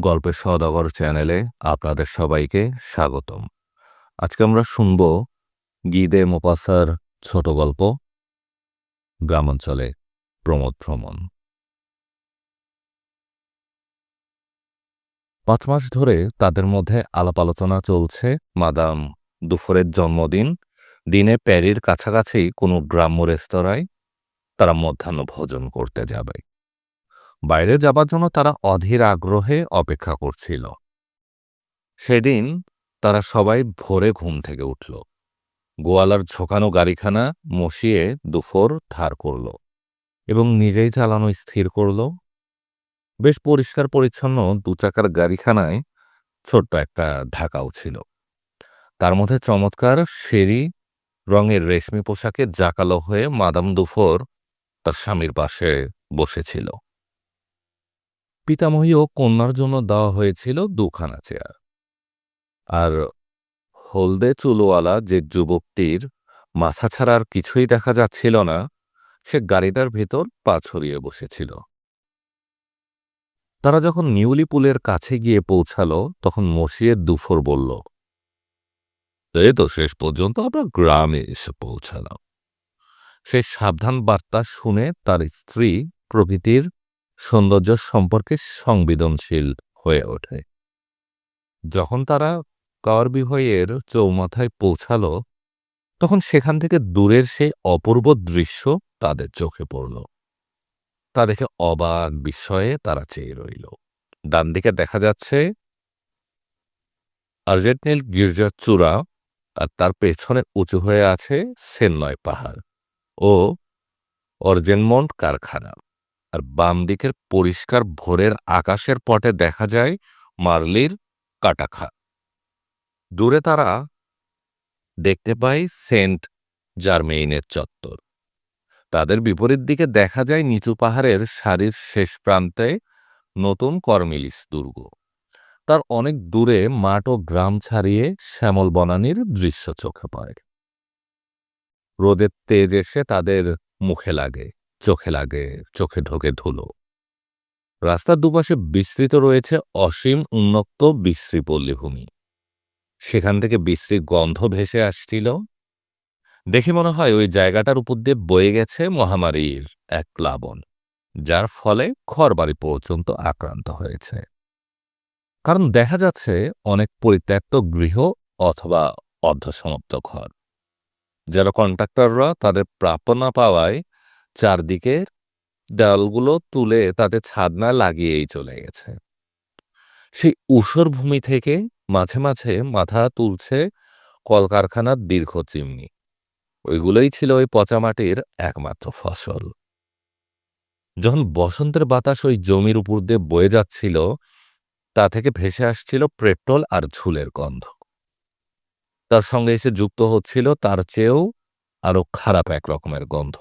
গল্পের সদাগর চ্যানেলে আপনাদের সবাইকে স্বাগতম। আজকে আমরা শুনব গিদে মোপাসার ছোট গল্প, গ্রামাঞ্চলে প্রমোদ ভ্রমণ। পাঁচ মাস ধরে তাদের মধ্যে আলাপ আলোচনা চলছে মাদাম দুফরের জন্মদিন, দিনে প্যারির কাছাকাছি কোনো গ্রাম্য রেস্তোরাঁয় তারা মধ্যাহ্ন ভোজন করতে যাবে। বাইরে যাবার জন্য তারা অধীর আগ্রহে অপেক্ষা করছিল। সেদিন তারা সবাই ভোরে ঘুম থেকে উঠল। গোয়ালার ঝোঁকানো গাড়িখানা মশিয়ে দুফোর ধার করল এবং নিজেই চালানো স্থির করল। বেশ পরিষ্কার পরিচ্ছন্ন দু চাকার গাড়িখানায় ছোট্ট একটা ঢাকাও ছিল। তার মধ্যে চমৎকার শেরি রঙের রেশমি পোশাকে জাকালো হয়ে মাদাম দুফোর তার স্বামীর পাশে বসেছিল। পিতামহী ও কন্যার জন্য দেওয়া হয়েছিল দুখানা চেয়ার। আর হলদে চুলওয়ালা যে যুবকটির মাথা ছাড়া আর কিছুই দেখা যাচ্ছিল না, সে গাড়িটার ভেতর পা ছড়িয়ে বসেছিল। তারা যখন নিউলি পুলের কাছে গিয়ে পৌঁছাল, তখন মসিয়ে দুফর বলল, এই তো শেষ পর্যন্ত আমরা গ্রামে এসে পৌঁছালাম। সে সাবধান বার্তা শুনে তার স্ত্রী প্রকৃতির সৌন্দর্য সম্পর্কে সংবেদনশীল হয়ে ওঠে। যখন তারা করবিভয়ের চৌমাথায় পৌঁছালো, তখন সেখান থেকে দূরের সেই অপূর্ব দৃশ্য তাদের চোখে পড়ল। তা দেখে অবাক বিস্ময়ে তারা চেয়ে রইল। ডান দিকে দেখা যাচ্ছে আর্জেন্টিল গির্জার চূড়া আর তার পেছনে উঁচু হয়ে আছে সেন্নয় পাহাড় ও অর্জেনমন্ট কারখানা। আর বাম দিকের পরিষ্কার ভোরের আকাশের পটে দেখা যায় মার্লির কাটাখা। দূরে তারা দেখতে পায় সেন্ট জার্মেইনের চত্বর। তাদের বিপরীত দিকে দেখা যায় নিচু পাহাড়ের সারির শেষ প্রান্তে নতুন কর্মিলিস দুর্গ। তার অনেক দূরে মাঠ ও গ্রাম ছাড়িয়ে শ্যামল বনানির দৃশ্য চোখে পড়ে। রোদের তেজ এসে তাদের মুখে লাগে। চোখে লাগে, চোখে ঢোকে ধুলো। রাস্তার দুপাশে বিস্তৃত রয়েছে অসীম উন্মুক্ত বিশ্রী পল্লীভূমি। সেখান থেকে বিশ্রী গন্ধ ভেসে আসছিল। দেখে মনে হয় ওই জায়গাটার উপর দিয়ে বয়ে গেছে মহামারীর এক প্লাবন, যার ফলে ঘরবাড়ি পর্যন্ত আক্রান্ত হয়েছে। কারণ দেখা যাচ্ছে অনেক পরিত্যক্ত গৃহ অথবা অর্ধসমাপ্ত ঘর, যারা কন্ট্রাক্টররা তাদের প্রাপ্য না পাওয়ায় চারদিকে ডালগুলো তুলে তাতে ছাদনা লাগিয়েই চলে গেছে। সেই ঊষর ভূমি থেকে মাঝে মাঝে মাথা তুলছে কলকারখানার দীর্ঘ চিমনি। ওইগুলোই ছিল ওই পচামাটির একমাত্র ফসল। যখন বসন্তের বাতাস ওই জমির উপর দিয়ে বয়ে যাচ্ছিল, তা থেকে ভেসে আসছিল পেট্রোল আর ঝুলের গন্ধ। তার সঙ্গে এসে যুক্ত হচ্ছিল তার চেয়েও আরও খারাপ এক রকমের গন্ধ।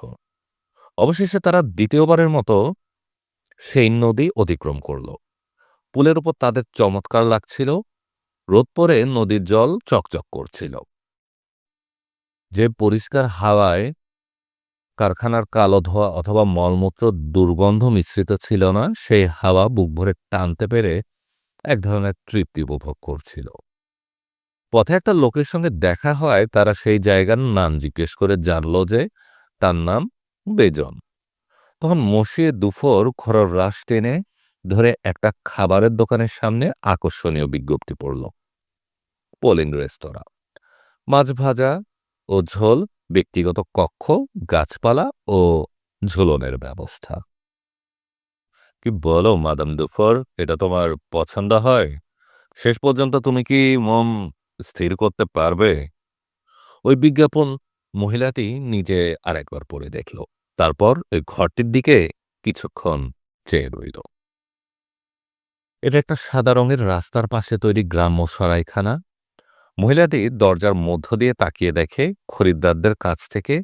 অবশেষে তারা দ্বিতীয়বারের মতো সেই নদী অতিক্রম করল। পুলের উপর তাদের চমৎকার লাগছিল। রোদ পরে নদীর জল চকচক করছিল। যে পরিষ্কার হাওয়ায় কারখানার কালো ধোয়া অথবা মলমূত্র দুর্গন্ধ মিশ্রিত ছিল না, সেই হাওয়া বুক ভরে টানতে পেরে এক ধরনের তৃপ্তি উপভোগ করছিল। পথে একটা লোকের সঙ্গে দেখা হয়, তারা সেই জায়গার নাম জিজ্ঞেস করে জানল যে তার নাম বেজন। তখন মশিয়ে দুফোর খরর রাস টেনে ধরে একটা খাবারের দোকানের সামনে আকর্ষণীয় বিজ্ঞপ্তি পড়ল। পোলিং রেস্তোরাঁ। মাছ ভাজা ও ঝোল, ব্যক্তিগত কক্ষ, গাছপালা ও ঝুলনের ব্যবস্থা। কি বলো, মাদাম দুফর, এটা তোমার পছন্দ হয়? শেষ পর্যন্ত তুমি কি মম স্থির করতে পারবে? ওই বিজ্ঞাপন মহিলাটি নিজে আরেকবার পড়ে দেখল। তারপর ওই ঘরটির দিকে কিছুক্ষণ চেয়ে রইল। এটা একটা সাদা রঙের রাস্তার পাশে তৈরি গ্রাম্য সরাইখানা। মহিলাটি দরজার মধ্য দিয়ে তাকিয়ে দেখে খরিদ্দারদের কাছ থেকে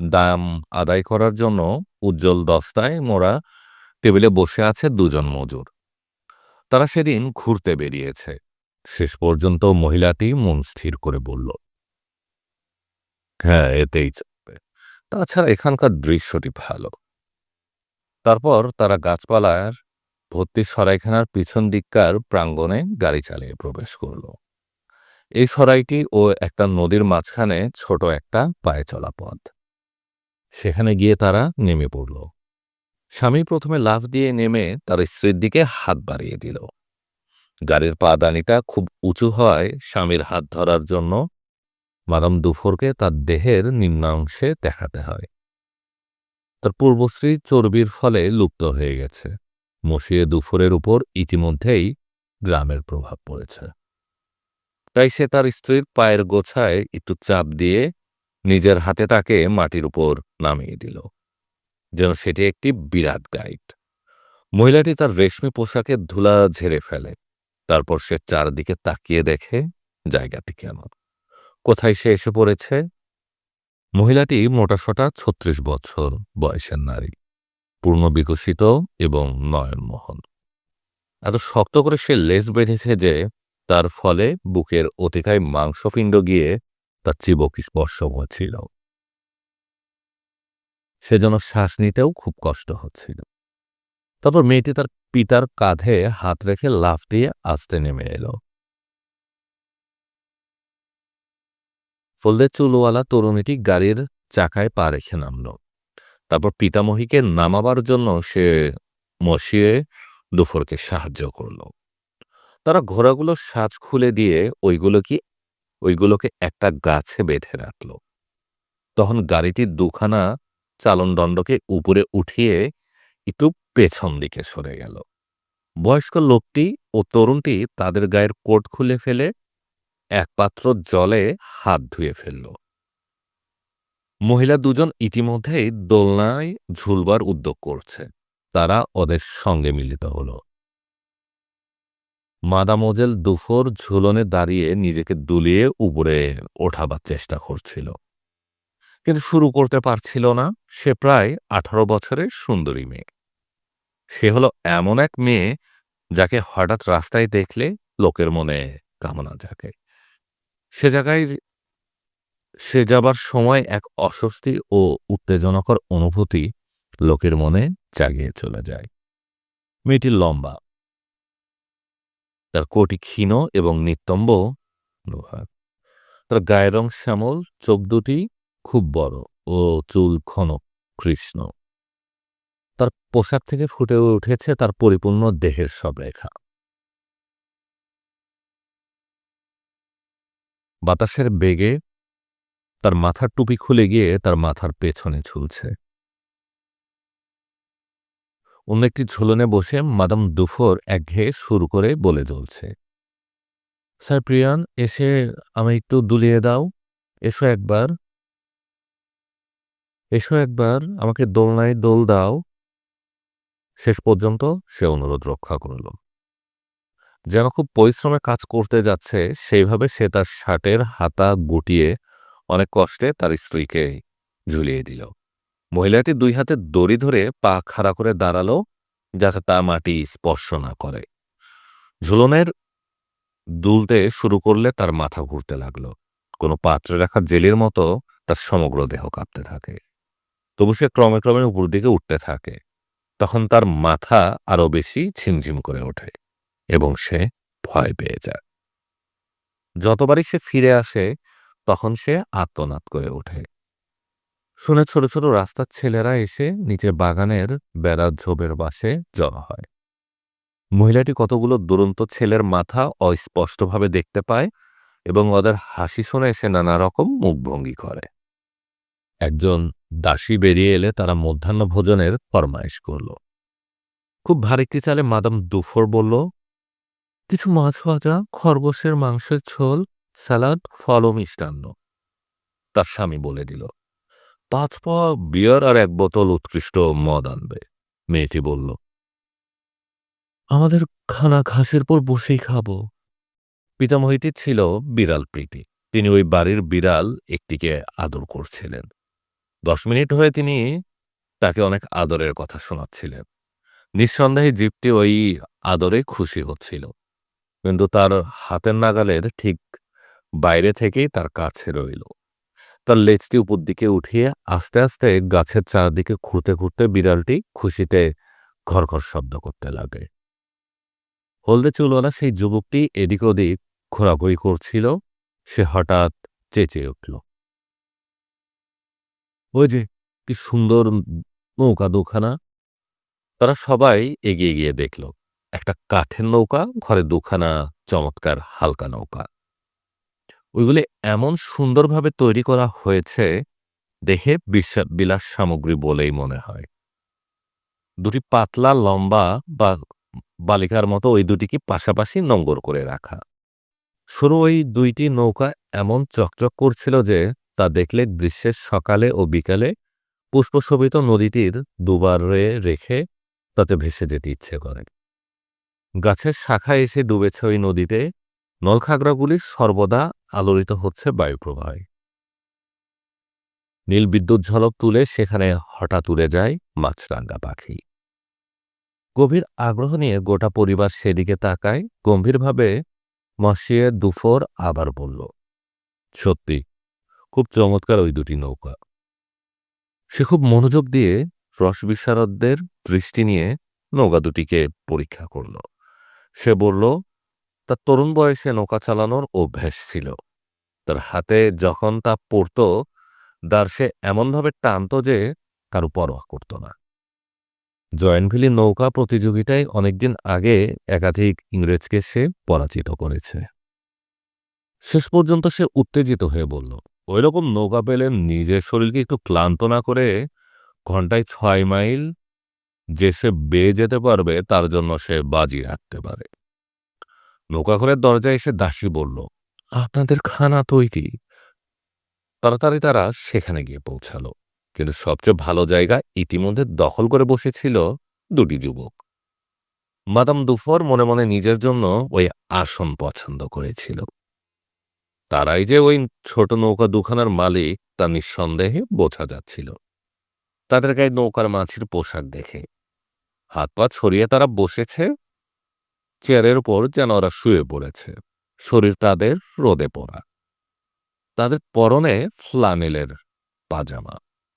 দাম আদায় করার জন্য উজ্জ্বল দস্তায় মোড়া টেবিলে বসে আছে দুজন মজুর। তারা সেদিন ঘুরতে বেরিয়েছে। শেষ পর্যন্ত মহিলাটি মন স্থির করে বলল হ্যাঁ এতেই চাপবে তাছাড়া এখানকার দৃশ্যটি ভালো। তারপর তারা গাছপালার ভর্তি সরাইখানার পিছন দিককার প্রাঙ্গণে গাড়ি চালিয়ে প্রবেশ করল। এই সরাইটি ও একটা নদীর মাঝখানে ছোট একটা পায়ে চলা পথ। সেখানে গিয়ে তারা নেমে পড়ল। স্বামী প্রথমে লাফ দিয়ে নেমে তার স্ত্রীর দিকে হাত বাড়িয়ে দিল। গাড়ির পাদানিটা খুব উঁচু হওয়ায় স্বামীর হাত ধরার জন্য মাদাম দুফোরকে তার দেহের নিম্নাংশে দেখাতে হয়। তার পূর্বশ্রী চর্বির ফলে লুপ্ত হয়ে গেছে। মসিয়ে দুফোরের উপর ইতিমধ্যেই গ্রামের প্রভাব পড়েছে। তাই সে তার স্ত্রীর পায়ের গোছায় একটু চাপ দিয়ে নিজের হাতে তাকে মাটির উপর নামিয়ে দিল। যেন সেটি একটি বিরাট গাইড। মহিলাটি তার রেশমি পোশাকের ধুলা ঝেড়ে ফেলে। তারপর সে চারদিকে তাকিয়ে দেখে জায়গাটি কেমন। কোথায় সে এসে পড়েছে? মহিলাটি মোটাসোটা ছত্রিশ বছর বয়সের নারী, পূর্ণ বিকশিত এবং নয়নমোহন। এত শক্ত করে সে লেজ বেঁধেছে যে তার ফলে বুকের অতিকায় মাংসপিণ্ড গিয়ে তার চিবক স্পর্শ হয়েছিল। সে যেন শ্বাস নিতেও খুব কষ্ট হচ্ছিল। তারপর মেয়েটি তার পিতার কাঁধে হাত রেখে লাফ দিয়ে আস্তে নেমে এলো। ফলদে চুলওয়ালা তরুণীটি গাড়ির চাকায় পা রেখে নামল। তারপর পিতামহীকে নামাবার জন্য সে মশিয়ে দুফরকে সাহায্য করল। তারা ঘোড়াগুলোর সাজ খুলে দিয়ে ওইগুলো কি, ওইগুলোকে একটা গাছে বেঁধে রাখল। তখন গাড়িটির দুখানা চালনদণ্ডকে উপরে উঠিয়ে একটু পেছন দিকে সরে গেল। বয়স্ক লোকটি ও তরুণটি তাদের গায়ের কোট খুলে ফেলে এক পাত্র জলে হাত ধুয়ে ফেলল। মহিলা দুজন ইতিমধ্যেই দোলনায় ঝুলবার উদ্যোগ করছে। তারা ওদের সঙ্গে মিলিত হল। মাদামোজেল দুফোর ঝুলনে দাঁড়িয়ে নিজেকে দুলিয়ে উপরে ওঠাবার চেষ্টা করছিল। কিন্তু শুরু করতে পারছিল না। সে প্রায় আঠারো বছরের সুন্দরী মেয়ে। সে হলো এমন এক মেয়ে যাকে হঠাৎ রাস্তায় দেখলে লোকের মনে কামনা জাগে। সে জায়গায় সে যাবার সময় এক অস্বস্তি ও উত্তেজনকর অনুভূতি লোকের মনে জাগিয়ে চলে যায়। মেয়েটি লম্বা। তার কোটি ক্ষীণ এবং নিতম্ব লোহার। তার গায়ের রং শ্যামল, চোখ দুটি খুব বড় ও চুল ঘন কৃষ্ণ। তার পোশাক থেকে ফুটে উঠেছে তার পরিপূর্ণ দেহের সব রেখা। বাতাসের বেগে তার মাথার টুপি খুলে গিয়ে তার মাথার পেছনে ঝুলছে। অন্য একটি ঝুলনে বসে মাদাম দুফোর একঘেয়ে শুরু করে বলে জ্বলছে, স্যার প্রিয়ান, এসে আমি একটু দুলিয়ে দাও, এসো একবার এসো একবার, আমাকে দোলনায় দোল দাও। শেষ পর্যন্ত সে অনুরোধ রক্ষা করল। যেন খুব পরিশ্রমে কাজ করতে যাচ্ছে, সেইভাবে সে তার শার্টের হাতা গুটিয়ে অনেক কষ্টে তার স্ত্রীকে ঝুলিয়ে দিল। মহিলাটি দুই হাতে দড়ি ধরে পা খাড়া করে দাঁড়াল, যাতে তা মাটি স্পর্শ না করে। ঝুলনের দুলতে শুরু করলে তার মাথা ঘুরতে লাগল। কোনো পাত্রে রাখা জেলের মতো তার সমগ্র দেহ কাঁপতে থাকে। তবু সে ক্রমে ক্রমে উপর দিকে উঠতে থাকে। তখন তার মাথা আরও বেশি ঝিমঝিম করে ওঠে। এবং সে ভয় পেয়ে যায়। যতবারই সে ফিরে আসে, তখন সে আত্মনাদ করে ওঠে। শুনে ছোট ছোট রাস্তার ছেলেরা এসে নিচে বাগানের বেড়ার ঝোপের বাসে জড়ো হয়। মহিলাটি কতগুলো দুরন্ত ছেলের মাথা অস্পষ্টভাবে দেখতে পায় এবং ওদের হাসি শুনে সে নানা রকম মুখভঙ্গি করে। একজন দাসী বেরিয়ে এলে তারা মধ্যাহ্ন ভোজনের ফরমাইশ করল। খুব ভারী চালে মাদাম দুফোর বলল কিছু মাছ ভাজা, খরগোশের মাংসের ঝোল, স্যালাড ফল ও মিষ্টান্ন। তার স্বামী বলে দিল, পাঁচ পাওয়া বিয়ার আর এক বোতল উৎকৃষ্ট মদ আনবে। মেয়েটি বলল, আমাদের খানা ঘাসের পর বসেই খাব। পিতামহীটি ছিল বিড়াল প্রীতি। তিনি ওই বাড়ির বিড়াল একটিকে আদর করছিলেন। দশ মিনিট হয়ে তিনি তাকে অনেক আদরের কথা শোনাচ্ছিলেন। নিঃসন্দেহে জীবটি ওই আদরে খুশি হচ্ছিল। কিন্তু তার হাতের নাগালের ঠিক বাইরে থেকেই তার কাছে রইল। তার লেজটি উপর দিকে উঠিয়ে আস্তে আস্তে গাছের চারদিকে খুঁড়তে খুঁড়তে বিড়ালটি খুশিতে ঘর ঘর শব্দ করতে লাগে। হলদে চুলওয়ালা সেই যুবকটি এদিক ওদিক ঘোরাঘুরি করছিল, সে হঠাৎ চেঁচিয়ে উঠল। ওই যে, কি সুন্দর নৌকা দুখানা। তারা সবাই এগিয়ে গিয়ে দেখল। একটা কাঠের নৌকা, ঘরে দুখানা চমৎকার হালকা নৌকা। ওইগুলি এমন সুন্দরভাবে তৈরি করা হয়েছে দেখে বিলাস সামগ্রী বলেই মনে হয়। দুটি পাতলা, লম্বা বা বালিকার মতো ওই দুটিকে পাশাপাশি নোঙ্গর করে রাখা। শুরু ওই দুইটি নৌকা এমন চকচক করছিল যে তা দেখলে গ্রীষ্মের সকালে ও বিকালে পুষ্পশোভিত নদীটির দুবারে রেখে তাতে ভেসে যেতে ইচ্ছে করে। গাছের শাখা এসে ডুবেছে ওই নদীতে, নলখাগড়াগুলি সর্বদা আলোড়িত হচ্ছে বায়ুপ্রবাহে। নীল বিদ্যুৎ ঝলক তুলে সেখানে হঠাৎ উড়ে যায় মাছরাঙ্গা পাখি। গভীর আগ্রহ নিয়ে গোটা পরিবার সেদিকে তাকায়, গম্ভীরভাবে মসিয়ে দুফোর আবার বলল, সত্যি, খুব চমৎকার ওই দুটি নৌকা। সে খুব মনোযোগ দিয়ে রস বিশারদদের দৃষ্টি নিয়ে নৌকা দুটিকে পরীক্ষা করল। সে বলল, তার তরুণ বয়সে নৌকা চালানোর অভ্যাস ছিল। তার হাতে যখন তা পড়ত দার সে এমনভাবে টানত যে কারও পরোয়া করত না। জয়েন্টভিলি নৌকা প্রতিযোগিতায় অনেকদিন আগে একাধিক ইংরেজকে সে পরাজিত করেছে। শেষ পর্যন্ত সে উত্তেজিত হয়ে বলল ওই রকম নৌকা পেলে নিজের শরীরকে একটু ক্লান্ত না করে ঘন্টায় ছয় মাইল যে সে বেয়ে যেতে পারবে, তার জন্য সে বাজি রাখতে পারে। নৌকাঘরের দরজায় এসে দাসী বলল, আপনাদের খানা তৈরি তাড়াতাড়ি তারা সেখানে গিয়ে পৌঁছালো। কিন্তু সবচেয়ে ভালো জায়গা ইতিমধ্যে দখল করে বসেছিল দুটি যুবক। মাদাম দুফর মনে মনে নিজের জন্য ওই আসন পছন্দ করেছিল। তারাই যে ওই ছোট নৌকা দুখানার মালিক, তা নিঃসন্দেহে বোঝা যাচ্ছিল। তাদের গায়ে নৌকার মাছির পোশাক দেখে হাত পা ছড়িয়ে তারা বসেছে, চেয়ারের উপর যেন ওরা শুয়ে পড়েছে। শরীর তাদের রোদে পড়া। তাদের পরনে ফ্লানেলের পাজামা,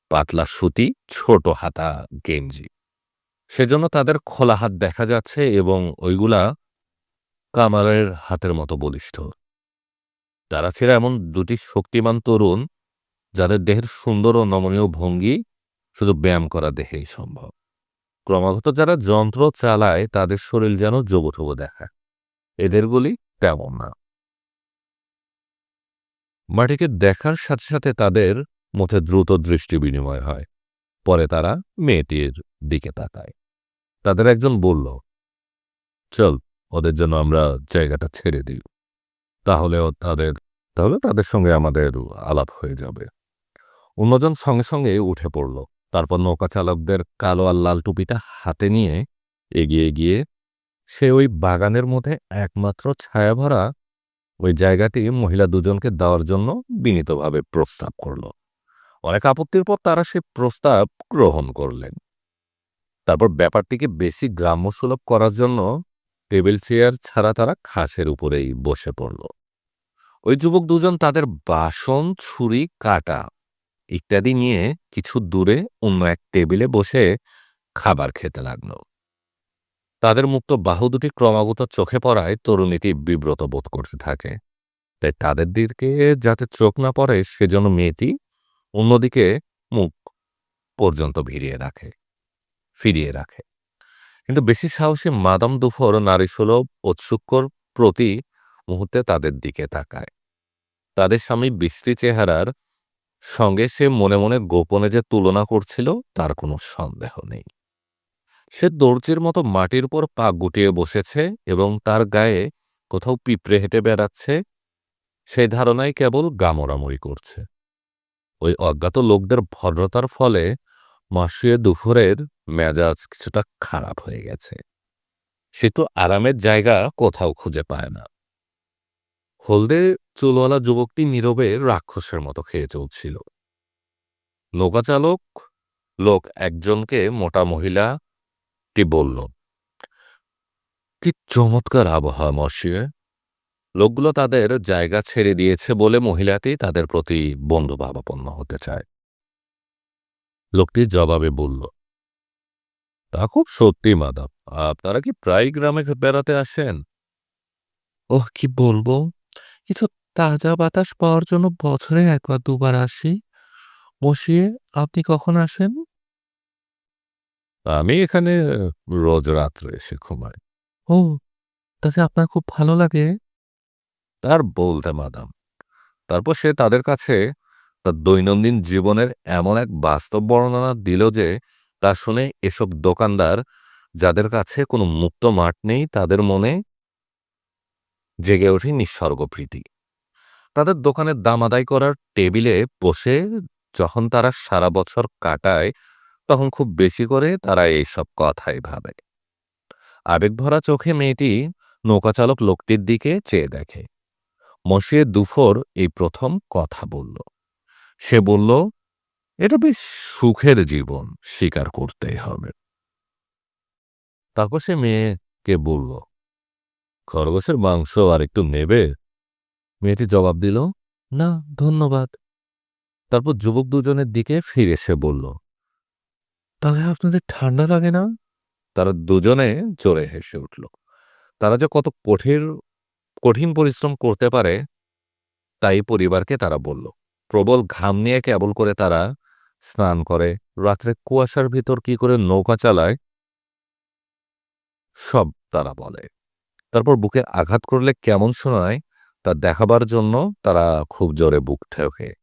পাতলা সুতি, ছোট হাতা গেঞ্জি। সেজন্য তাদের খোলা হাত দেখা যাচ্ছে এবং ওইগুলা কামারের হাতের মতো বলিষ্ঠ। তারা ছিল এমন দুটি শক্তিমান তরুণ, যাদের দেহের সুন্দর ও নমনীয় ভঙ্গি শুধু ব্যায়াম করা দেহেই সম্ভব। ক্রমাগত যারা যন্ত্র চালায়, তাদের শরীর যেন জবুথবু দেখা এদেরগুলি তেমন না। মাটিকে দেখার সাথে সাথে তাদের মধ্যে দ্রুত দৃষ্টি বিনিময় হয়। পরে তারা মেয়েটির দিকে তাকায়। তাদের একজন বলল, চল, ওদের জন্য আমরা জায়গাটা ছেড়ে দিই। তাহলেও তাদের, তাহলে তাদের সঙ্গে আমাদের আলাপ হয়ে যাবে। অন্যজন সঙ্গে সঙ্গে উঠে পড়ল। তারপর নৌকা চালকদের কালো আর লাল টুপিটা হাতে নিয়ে এগিয়ে গিয়ে সে ওই বাগানের মধ্যে একমাত্র ছায়া ভরা ওই জায়গাটি মহিলা দুজনকে দেওয়ার জন্য বিনীতভাবে প্রস্তাব করল। অনেক আপত্তির পর তারা সে প্রস্তাব গ্রহণ করলেন। তারপর ব্যাপারটিকে বেশি গ্রাম্য সুলভ করার জন্য টেবিল চেয়ার ছাড়া তারা খাসের উপরেই বসে পড়ল। ওই যুবক দুজন তাদের বাসন, ছুরি, কাটা ইত্যাদি নিয়ে কিছু দূরে অন্য এক টেবিলে বসে খাবার খেতে লাগল। তাদের মুক্ত বাহু দুটি ক্রমাগত চোখে পড়ায় তরুণীটি বিব্রত বোধ করতে থাকে। তাই তাদের দিকে যাতে চোখ না পড়ে সেজন্য মেয়েটি অন্যদিকে মুখ পর্যন্ত ভিড়িয়ে রাখে, ফিরিয়ে রাখে। কিন্তু বেশি সাহসী মাদাম দুফর নারী নারীসুলভ উৎসুক্কর প্রতি মুহূর্তে তাদের দিকে তাকায়। তাদের স্বামী বিশ্রী চেহারার সঙ্গে সে মনে মনে গোপনে যে তুলনা করছিল, তার কোনো সন্দেহ নেই। সে দর্জির মতো মাটির উপর পা গুটিয়ে বসেছে এবং তার গায়ে কোথাও পিঁপড়ে হেঁটে বেড়াচ্ছে, সেই ধারণাই কেবল গামরামরি করছে। ওই অজ্ঞাত লোকদের ভদ্রতার ফলে মাসুয়ে দুপুরের মেজাজ কিছুটা খারাপ হয়ে গেছে। সে তো আরামের জায়গা কোথাও খুঁজে পায় না। হলদে চুলওয়ালা যুবকটি নীরবে রাক্ষসের মতো খেয়ে চলছিল। নৌকাচালক লোক একজনকে মোটা মহিলাটি বলল, কি চমৎকার আবহাওয়া, মশিয়ে। লোকগুলো তাদের জায়গা ছেড়ে দিয়েছে বলে মহিলাটি তাদের প্রতি বন্ধুভাবাপন্ন হতে চায়। লোকটি জবাবে বলল, তা খুব সত্যি, মাদাম। আপনারা কি প্রায় গ্রামে বেড়াতে আসেন? ওহ, কি বলব? কিছু তাজা বাতাস পাওয়ার জন্য বছরে একবার দুবার আসি। বসিয়ে আপনি কখন আসেন? আমি এখানে রোজ রাত্রে এসে ঘুমাই। ও তাতে আপনার খুব ভালো লাগে। তার বলতে মাদাম। তারপর সে তাদের কাছে তার দৈনন্দিন জীবনের এমন এক বাস্তব বর্ণনা দিল যে তা শুনে এসব দোকানদার যাদের কাছে কোনো মুক্ত মাঠ নেই তাদের মনে জেগে ওঠে নিঃসর্গ প্রীতি। তাদের দোকানের দাম আদায় করার টেবিলে বসে যখন তারা সারা বছর কাটায়, তখন খুব বেশি করে তারা এইসব কথাই ভাবে। আবেগভরা চোখে মেয়েটি নৌকাচালক লোকটির দিকে চেয়ে দেখে। মসিয়ে দুফোর এই প্রথম কথা বলল। সে বলল, এটা বেশ সুখের জীবন, স্বীকার করতেই হবে। তারপর সে মেয়েকে বলল খরগোশের মাংস আর একটু নেবে? মেয়েটি জবাব দিল, না, ধন্যবাদ। তারপর যুবক দুজনের দিকে ফিরে এসে বলল, তাহলে আপনাদের ঠান্ডা লাগে না? তারা দুজনে জোরে হেসে উঠল, তারা যে কত কঠিন কঠিন পরিশ্রম করতে পারে, তাই পরিবারকে তারা বলল, প্রবল ঘাম নিয়ে কেবল করে তারা স্নান করে, রাত্রে কুয়াশার ভিতর কি করে নৌকা চালায়, সব তারা বলে। তারপর বুকে আঘাত করলে কেমন শোনায়, তা দেখাবার জন্য তারা খুব জোরে বুক ঠেকে।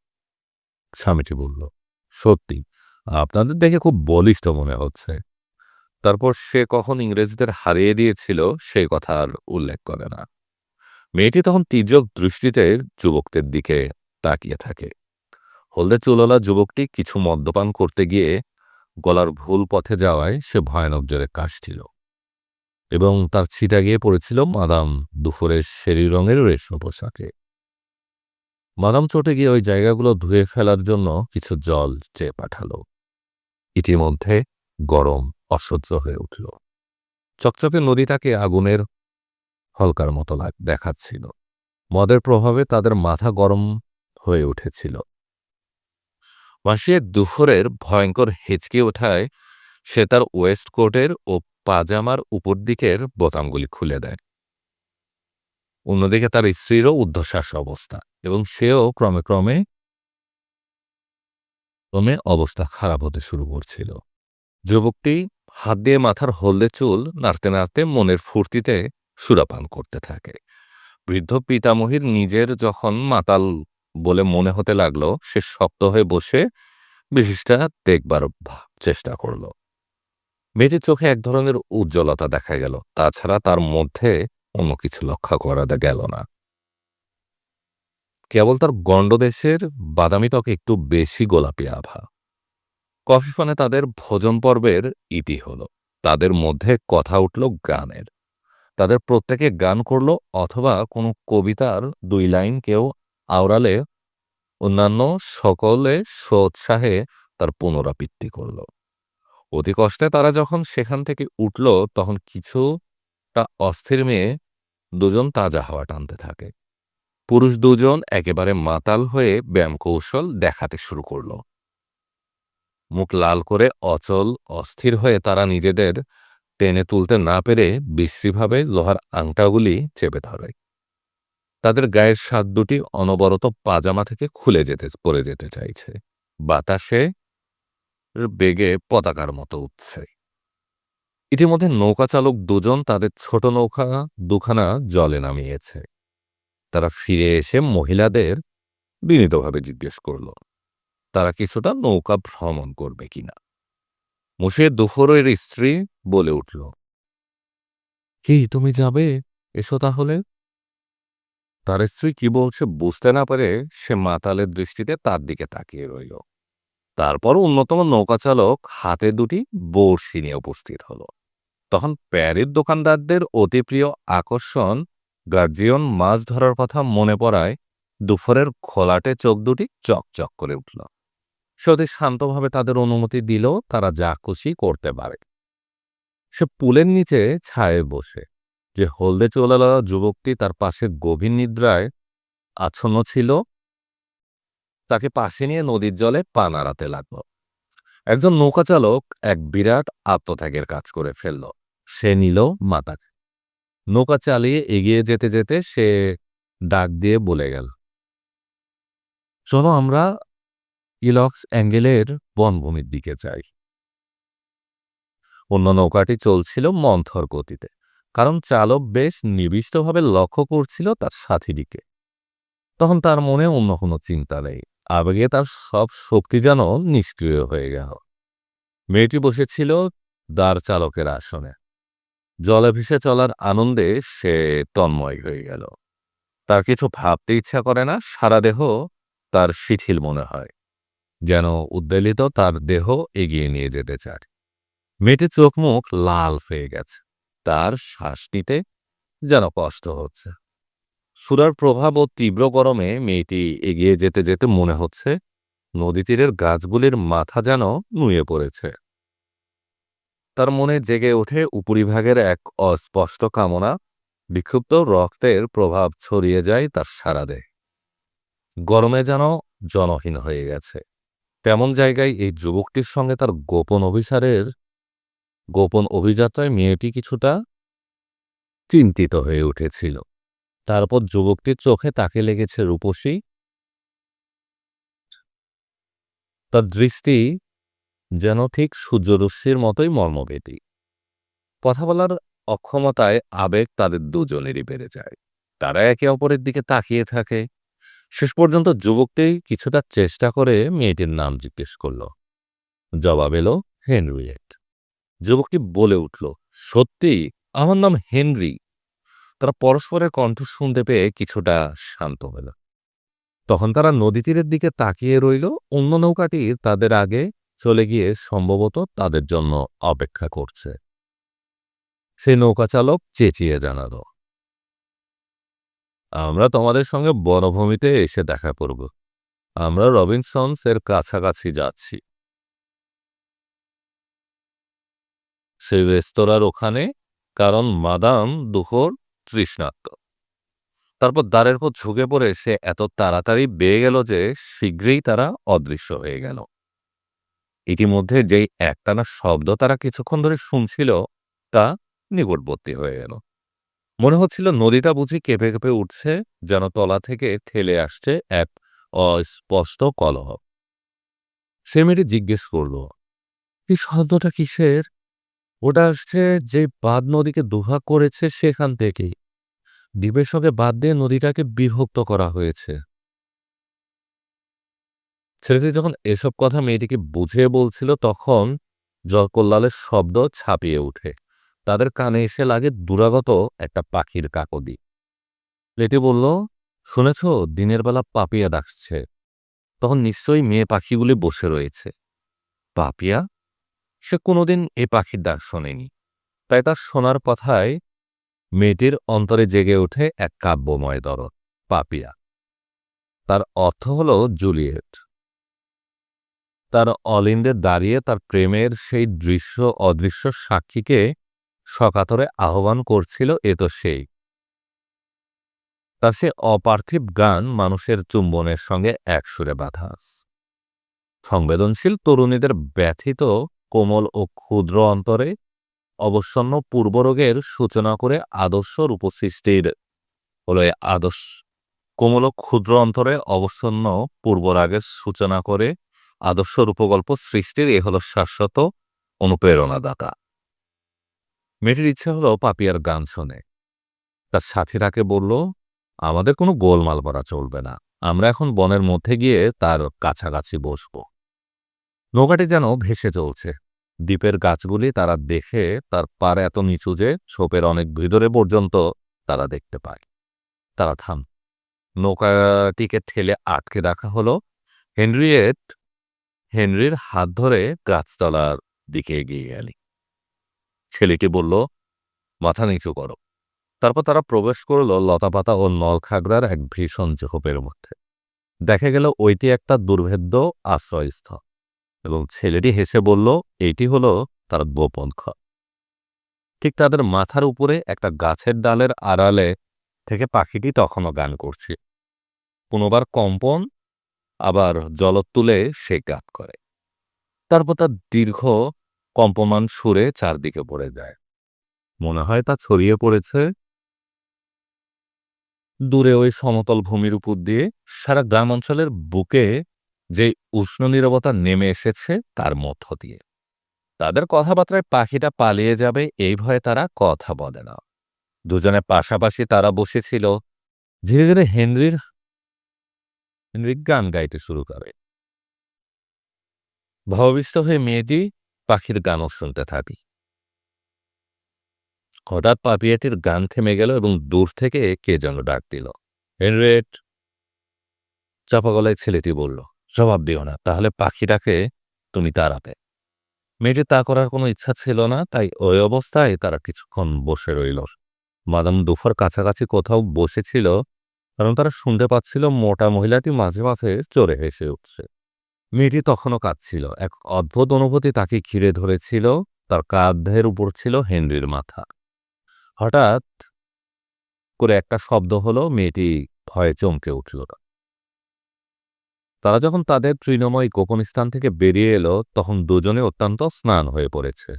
স্বামীটি বলল, সত্যি, আপনাদের দেখে খুব বলিষ্ঠ মনে হচ্ছে। তারপর সে কখন ইংরেজদের হারিয়ে দিয়েছিল, সেই কথা আর উল্লেখ করে না। মেয়েটি তখন তির্যক দৃষ্টিতে যুবকদের দিকে তাকিয়ে থাকে। হলদে চুললা যুবকটি কিছু মদ্যপান করতে গিয়ে গলার ভুল পথে যাওয়ায় সে ভয়ানক জোরে কাশছিল। এবং তার ছিটা গিয়ে পড়েছিল মাদাম দুপুরের শেরি রঙের রেশম পোশাকে। মাদাম চটে গিয়ে ওই জায়গাগুলো ধুয়ে ফেলার জন্য কিছু জল চেয়ে পাঠালো। ইতিমধ্যে গরম অসহ্য হয়ে উঠল। চকচকে নদীটাকে আগুনের হলকার মতো দেখাচ্ছিল। মদের প্রভাবে তাদের মাথা গরম হয়ে উঠেছিল। মাসিয়ে দুপুরের ভয়ঙ্কর হেঁচকে ওঠায় সে তার ওয়েস্ট কোটের ও পাজামার উপর দিকের বোতামগুলি খুলে দেয়। অন্যদিকে তার স্ত্রীরও ঊর্ধ্বশ্বাস অবস্থা এবং সেও ক্রমে ক্রমে ক্রমে অবস্থা খারাপ হতে শুরু করছিল। যুবকটি হাত দিয়ে মাথার হলদে চুল নাড়তে নাড়তে মনের ফুর্তিতে সুরাপান করতে থাকে। বৃদ্ধ পিতামহীর নিজের যখন মাতাল বলে মনে হতে লাগল, সে শক্ত হয়ে বসে বিশিষ্টা দেখবার চেষ্টা করল। মেয়েটির চোখে এক ধরনের উজ্জ্বলতা দেখা গেল। তাছাড়া তার মধ্যে অন্য কিছু লক্ষ্য করা গেল না। কেবল তার গণ্ডদেশের বাদামি ত্বকে একটু বেশি গোলাপি আভা। কফি পানে তাদের ভোজন পর্বের ইতি হল। তাদের মধ্যে কথা উঠল গানের। তাদের প্রত্যেকে গান করল অথবা কোনো কবিতার দুই লাইন কেউ আওড়ালে অন্যান্য সকলে সোৎসাহে তার পুনরাবৃত্তি করল। অতি কষ্টে তারা যখন সেখান থেকে উঠল, তখন কিছুটা অস্থির মেয়ে দুজন তাজা হাওয়া টানতে থাকে। পুরুষ দুজন একেবারে মাতাল হয়ে ব্যায়াম কৌশল দেখাতে শুরু করল। মুখ লাল করে অচল, অস্থির হয়ে তারা নিজেদের টেনে তুলতে না পেরে বিশ্রীভাবে লোহার আংটাগুলি চেপে ধরে। তাদের গায়ের স্বাদ দুটি অনবরত পাজামা থেকে খুলে যেতে, পড়ে যেতে চাইছে। বাতাসে বেগে পতাকার মতো উঠছে। ইতিমধ্যে নৌকা চালক দুজন তাদের ছোট নৌকা দুখানা জলে নামিয়েছে। তারা ফিরে এসে মহিলাদের বিনীতভাবে জিজ্ঞেস করল, তারা কিছুটা নৌকা ভ্রমণ করবে কিনা মুসের দুফরের স্ত্রী বলে উঠল, কি, তুমি যাবে? এসো তাহলে। তার স্ত্রী কি বলছে বুঝতে না পারে সে মাতালের দৃষ্টিতে তার দিকে তাকিয়ে রইল। তারপর অন্যতম নৌকাচালক হাতে দুটি বড়শি নিয়ে উপস্থিত হল। তখন প্যারির দোকানদারদের অতি প্রিয় আকর্ষণ গার্জিয়ন মাছ ধরার কথা মনে পড়ায় দুপুরের খোলাটে চোখ দুটি চকচক করে উঠল। সে শান্তভাবে তাদের অনুমতি দিল, তারা যা খুশি করতে পারে। সে পুলের নিচে ছায়ে বসে। যে হলদে চোলালা যুবকটি তার পাশে গভীর নিদ্রায় আচ্ছন্ন ছিল তাকে পাশে নিয়ে নদীর জলে পা নাড়াতে লাগল। একজন নৌকাচালক এক বিরাট আত্মত্যাগের কাজ করে ফেলল। সে নিল মাথা নৌকা চালিয়ে এগিয়ে যেতে যেতে সে ডাক দিয়ে বলে গেল, চলো আমরা ইলক্স অ্যাঙ্গেলের বনভূমির দিকে যাই। অন্য নৌকাটি চলছিল মন্থর গতিতে, কারণ চালক বেশ নিবিষ্টভাবে লক্ষ্য করছিল তার সাথীটিকে। তখন তার মনে অন্য কোনো চিন্তা নেই। আবেগে তার সব শক্তি যেন নিষ্ক্রিয় হয়ে গেল। মেয়েটি বসেছিল দাঁড় চালকের আসনে। জলে ভেসে চলার আনন্দে সে তন্ময় হয়ে গেল। তার কিছু ভাবতে ইচ্ছা করে না, সারা দেহ তার শিথিল মনে হয়, যেন উদ্বেলিত তার দেহ এগিয়ে নিয়ে যেতে চায়। মেয়েটির চোখ মুখ লাল হয়ে গেছে। তার শ্বাস নিতে যেন কষ্ট হচ্ছে। সুরার প্রভাব ও তীব্র গরমে মেয়েটি এগিয়ে যেতে যেতে মনে হচ্ছে নদী তীরের গাছগুলির মাথা যেন নুয়ে পড়েছে। তার মনে জেগে ওঠে উপরিভাগের এক অস্পষ্ট কামনা, বিক্ষুব্ধ রক্তের প্রভাব ছড়িয়ে যায় তার সারা দেহ। গরমে যেন জনহীন হয়ে গেছে। তেমন জায়গায় এই যুবকটির সঙ্গে তার গোপন অভিসারের, গোপন অভিযাত্রায় মেয়েটি কিছুটা চিন্তিত হয়ে উঠেছিল। তারপর যুবকটির চোখে তাকে লেগেছে রূপসী। তার দৃষ্টি যেন ঠিক সূর্যরশ্মির মতোই মর্মবেদী কথা বলার অক্ষমতায় আবেগ তাদের দুজনেরই বেড়ে যায়। তারা একে অপরের দিকে তাকিয়ে থাকে। শেষ পর্যন্ত যুবকটি কিছুটা চেষ্টা করে মেয়েটির নাম জিজ্ঞেস করল। জবাব এলো, হেনরিয়েট। যুবকটি বলে উঠল, সত্যি, আমার নাম হেনরি। তারা পরস্পরের কণ্ঠ শুনতে পেয়ে কিছুটা শান্ত হল তখন তারা নদী তীরের দিকে তাকিয়ে রইল। অন্য নৌকাটি তাদের আগে চলে গিয়ে সম্ভবত তাদের জন্য অপেক্ষা করছে। সেই নৌকাচালক চেঁচিয়ে জানাল, আমরা তোমাদের সঙ্গে বনভূমিতে এসে দেখা করব। আমরা রবিনসন্স এর কাছাকাছি যাচ্ছি। সেই রেস্তোরাঁর ওখানে কারণ মাদাম দুহর তৃষ্ণাত্ম তারপর দ্বারের পর ঝুঁকে পড়ে সে এত তাড়াতাড়ি বেয়ে গেল যে শীঘ্রই তারা অদৃশ্য হয়ে গেল। ইতিমধ্যে যেই একটানা শব্দ তারা কিছুক্ষণ ধরে শুনছিল, তা নিকটবর্তী হয়ে গেল। মনে হচ্ছিল নদীটা বুঝি কেঁপে কেঁপে উঠছে, যেন তলা থেকে ঠেলে আসছে এক অস্পষ্ট কলহ। সে মেয়েটি জিজ্ঞেস করল, এই শব্দটা কিসের? ওটা আসছে যে বাদ নদীকে দুভাগ করেছে সেখান থেকেই। দ্বীপের সঙ্গে বাদ দিয়ে নদীটাকে বিভক্ত করা হয়েছে। ছেলেটি যখন এসব কথা মেয়েটিকে বুঝিয়ে বলছিল, তখন জয়কল্লালের শব্দ ছাপিয়ে উঠে তাদের কানে এসে লাগে দুরাগত একটা পাখির কাকদি লেটি বলল, শুনেছ, দিনের বেলা পাপিয়া ডাকছে। তখন নিশ্চয়ই মেয়ে পাখিগুলি বসে রয়েছে। পাপিয়া? সে কোনোদিন এ পাখির ডাক শোনেনি। তাই তার শোনার কথায় মেয়েটির অন্তরে জেগে ওঠে এক কাব্যময় দরদ, পাপিয়া। তার অর্থ হল জুলিয়েট। তার অলিন্ডে দাঁড়িয়ে তার প্রেমের সেই দৃশ্য অদৃশ্য সাক্ষীকে সকাতরে আহ্বান করছিল এ তো সেই। তার সে অপার্থিব গান মানুষের চুম্বনের সঙ্গে একসুরে বাধা। সংবেদনশীল তরুণীদের ব্যথিত কোমল ও ক্ষুদ্র অন্তরে অবসন্ন পূর্বরোগের সূচনা করে আদর্শ রূপসৃষ্টির হলো আদর্শ। কোমল ক্ষুদ্র অন্তরে অবসন্ন পূর্বরাগের সূচনা করে আদর্শ রূপগল্প সৃষ্টির এ হল শাশ্বত অনুপ্রেরণাদাতা। মেয়েটির ইচ্ছে হলো পাপিয়ার গান শোনে। তার সাথীরাকে বলল, আমাদের কোনো গোলমাল করা চলবে না। আমরা এখন বনের মধ্যে গিয়ে তার কাছাকাছি বসব। নৌকাটি যেন ভেসে চলছে। দ্বীপের গাছগুলি তারা দেখে তার পার এত নিচু যে ছোপের অনেক ভিতরে পর্যন্ত তারা দেখতে পায়। তারা থাম। নৌকাটিকে ঠেলে আটকে রাখা হলো হেনরিয়েট। হেনরির হাত ধরে গাছতলার দিকে এগিয়ে গেলি। ছেলেটি বলল, মাথা নিচু করো। তারপর তারা প্রবেশ করল লতাপাতা ও নলখাগড়ার এক ভীষণ ঝোপের মধ্যে। দেখা গেল ওইটি একটা দুর্ভেদ্য আশ্রয়স্থল। এবং ছেলেটি হেসে বলল, এইটি হলো তার গোপন ঘর ঠিক তাদের মাথার উপরে একটা গাছের ডালের আড়ালে থেকে পাখিটি তখনও গান করছে। পুনবার কম্পন, আবার জলত তুলে সে গাত করে। তারপর তার দীর্ঘ কম্পমান সুরে চারদিকে পড়ে যায়। মনে হয় তা ছড়িয়ে পড়েছে। দূরে ওই সমতল ভূমির উপর দিয়ে সারা গ্রামাঞ্চলের বুকে যে উষ্ণ নীরবতা নেমে এসেছে তার মধ্য দিয়ে। তাদের কথাবার্তায় পাখিটা পালিয়ে যাবে এই ভয়ে তারা কথা বলে না। দুজনে পাশাপাশি তারা বসেছিল। ধীরে ধীরে হেনরির হেনরি গান গাইতে শুরু করে। ভাববিষ্ট হয়ে মেয়েটি পাখির গানও শুনতে থাকি। হঠাৎ পাপিয়াটির গান থেমে গেল এবং দূর থেকে কে যেন ডাক দিল। হেনরেট চাপা গলায় ছেলেটি বলল জবাব দিও না, তাহলে পাখিটাকে তুমি তাড়াবে মেয়েটি তা করার কোনো ইচ্ছা ছিল না, তাই ওই অবস্থায় তারা কিছুক্ষণ বসে রইল। মাদাম দুফার কাছাকাছি কোথাও বসেছিল, কারণ তারা শুনতে পাচ্ছিল মোটা মহিলাটি মাঝে মাঝে চড়ে হেসে উঠছে। মেয়েটি তখনও কাঁদছিল, এক অদ্ভুত অনুভূতি তাকে ঘিরে ধরেছিল, তার কাঁধের উপর ছিল হেনরির মাথা। হঠাৎ করে একটা শব্দ হলো, মেয়েটি ভয়ে চমকে উঠল। তারা যখন তাদের তৃণময় গোপন স্থান থেকে বেরিয়ে এলো, তখন দুজনে অত্যন্ত স্নান হয়ে পড়েছে।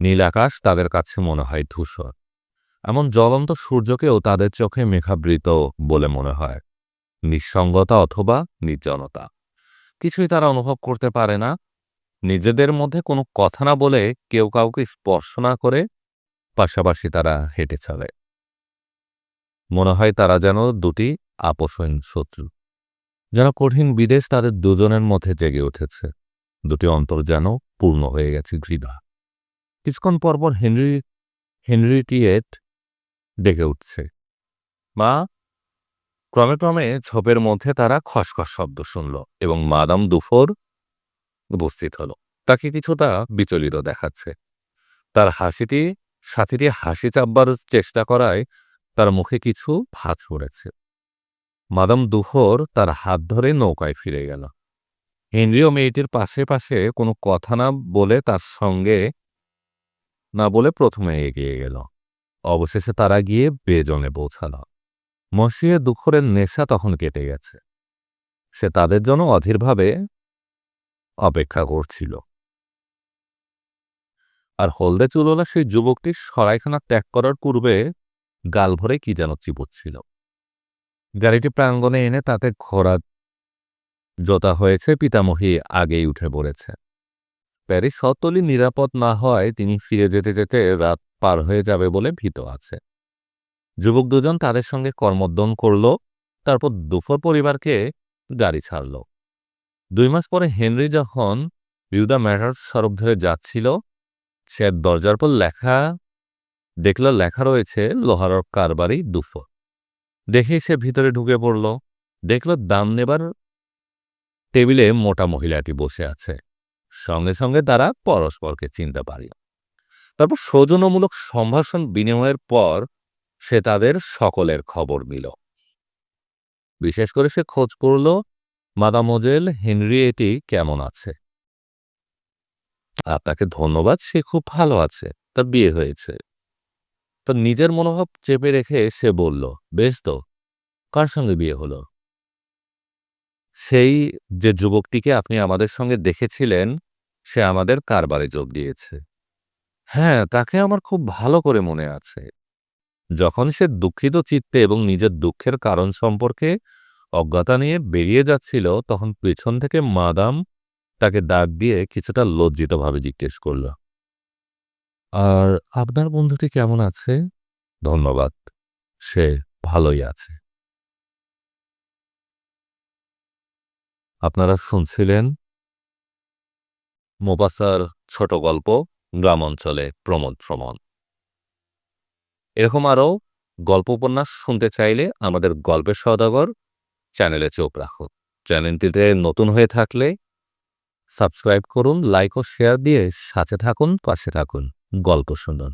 নীল আকাশ তাদের কাছে মনে হয় ধূসর। এমন জ্বলন্ত সূর্যকেও তাদের চোখে মেঘাবৃত বলে মনে হয়। নিঃসঙ্গতা অথবা নির্জনতা। কিছুই তারা অনুভব করতে পারে না। নিজেদের মধ্যে কোনো কথা না বলে কেউ কাউকে স্পর্শ না করে পাশাপাশি তারা হেঁটে চলে। মনে হয় তারা যেন দুটি আপোষহীন শত্রু। যেন কঠিন বিদেশ তাদের দুজনের মধ্যে জেগে উঠেছে। দুটি অন্তর যেন পূর্ণ হয়ে গেছে ঘৃণা। কিছুক্ষণ পরপর হেনরি হেনরিটিয়েট ডেকে উঠছে। মা, ক্রমে ক্রমে ঝোপের মধ্যে তারা খসখস শব্দ শুনল এবং মাদাম দুফোর উপস্থিত হল। তাকে কিছুটা বিচলিত দেখাচ্ছে। তার হাসিটি সাথীটি হাসি চাপবার চেষ্টা করায় তার মুখে কিছু ভাঁজ পড়েছে। মাদাম দুফোর তার হাত ধরে নৌকায় ফিরে গেল। হেনরিও মেয়েটির পাশে পাশে কোনো কথা না বলে তার সঙ্গে না বলে প্রথমে এগিয়ে গেল। অবশেষে তারা গিয়ে বেজনে পৌঁছাল। মসিয়ে দুঃখরের নেশা তখন কেটে গেছে। সে তাদের জন্য অধীরভাবে অপেক্ষা করছিল। আর হলদে চুলোলা সেই যুবকটি সরাইখানা ত্যাগ করার পূর্বে গাল ভরে কি যেন চিবুচ্ছিল। গাড়িটি প্রাঙ্গণে এনে তাতে ঘোড়া জোতা হয়েছে, পিতামহী আগেই উঠে পড়েছে। প্যারিস সতলি নিরাপদ না হয়, তিনি ফিরে যেতে যেতে রাত পার হয়ে যাবে বলে ভীত আছে। যুবক দুজন তাদের সঙ্গে কর্মোদ্যম করল, তারপর দুফর পরিবারকে গাড়ি ছাড়ল। দুই মাস পরে হেনরি যখন বিউদা ম্যাটার্স সড়ক ধরে যাচ্ছিল, সে দরজার পর লেখা, দেখল লেখা রয়েছে, লোহার কারবারি দুফর দেখে সে ভিতরে ঢুকে পড়ল। দেখল দাম নেবার টেবিলে মোটা মহিলাটি বসে আছে। সঙ্গে সঙ্গে তারা পরস্পরকে চিনতে পারল তারপর সৌজন্যমূলক সম্ভাষণ বিনিময়ের পর সে তাদের সকলের খবর নিল। বিশেষ করে সে খোঁজ করল মাদামোজেল হেনরিয়েটি কেমন আছে? আপনাকে ধন্যবাদ, সে খুব ভালো আছে। তার বিয়ে হয়েছে। তার নিজের মনোভাব চেপে রেখে সে বলল, বেশ তো, কার সঙ্গে বিয়ে হলো? সেই যে যুবকটিকে আপনি আমাদের সঙ্গে দেখেছিলেন, সে আমাদের কারবারে যোগ দিয়েছে। হ্যাঁ তাকে আমার খুব ভালো করে মনে আছে। যখন সে দুঃখিত চিত্তে এবং নিজের দুঃখের কারণ সম্পর্কে অজ্ঞতা নিয়ে বেরিয়ে যাচ্ছিল, তখন পেছন থেকে মাদাম তাকে ডাক দিয়ে কিছুটা লজ্জিতভাবে জিজ্ঞেস করল আর আপনার বন্ধুটি কেমন আছে? ধন্যবাদ, সে ভালোই আছে। আপনারা শুনছিলেন মোবাসার ছোট গল্প গ্রাম অঞ্চলে প্রমোদ ভ্রমণ। এরকম আরও গল্প উপন্যাস শুনতে চাইলে আমাদের গল্পের সদাগর চ্যানেলে চোখ রাখুন। চ্যানেলটিতে নতুন হয়ে থাকলে সাবস্ক্রাইব করুন, লাইক ও শেয়ার দিয়ে সাথে থাকুন, পাশে থাকুন। গল্প শুনুন।